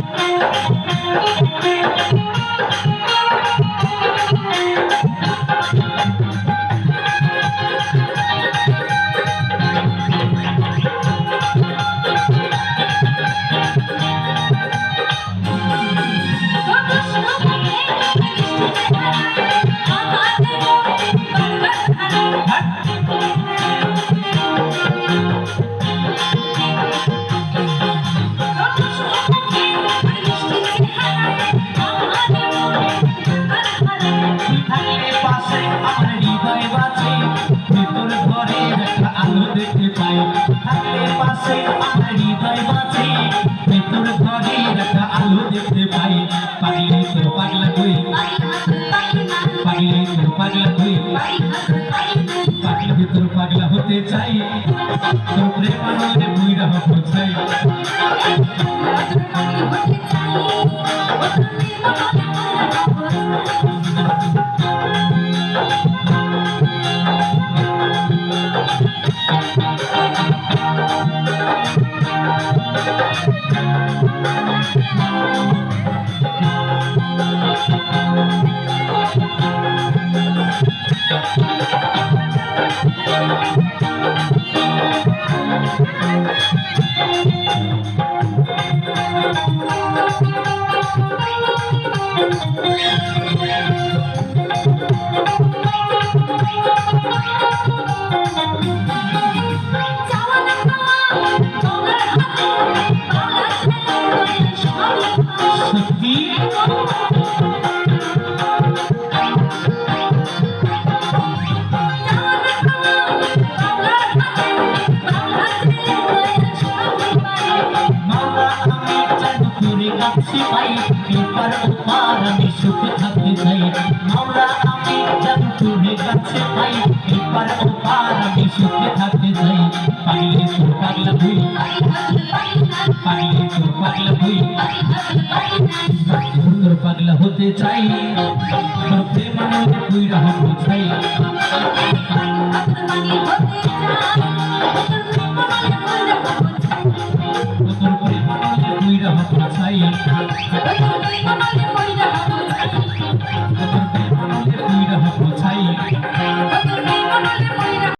Thank you. থাকলে পাশে দেখতে পাই। থাকলে পাশে দেখতে চাই। তোর প্রেম আনন্দে বুইরা হতে চাই। Thank you. তোরে কাছে পাই এপার ওপার আমি সুখে থাকতে চাই? মাওলা আমি যেন তোরে কাছে পাই এপার ওপার আমি সুখে থাকতে চাই? পাগলে তোর পাগলা হই পাগলে তোর পাগলা তোর পাগলা হতে চাই। তোর প্রেম আনন্দে কইরা হতে চাই। Thank you.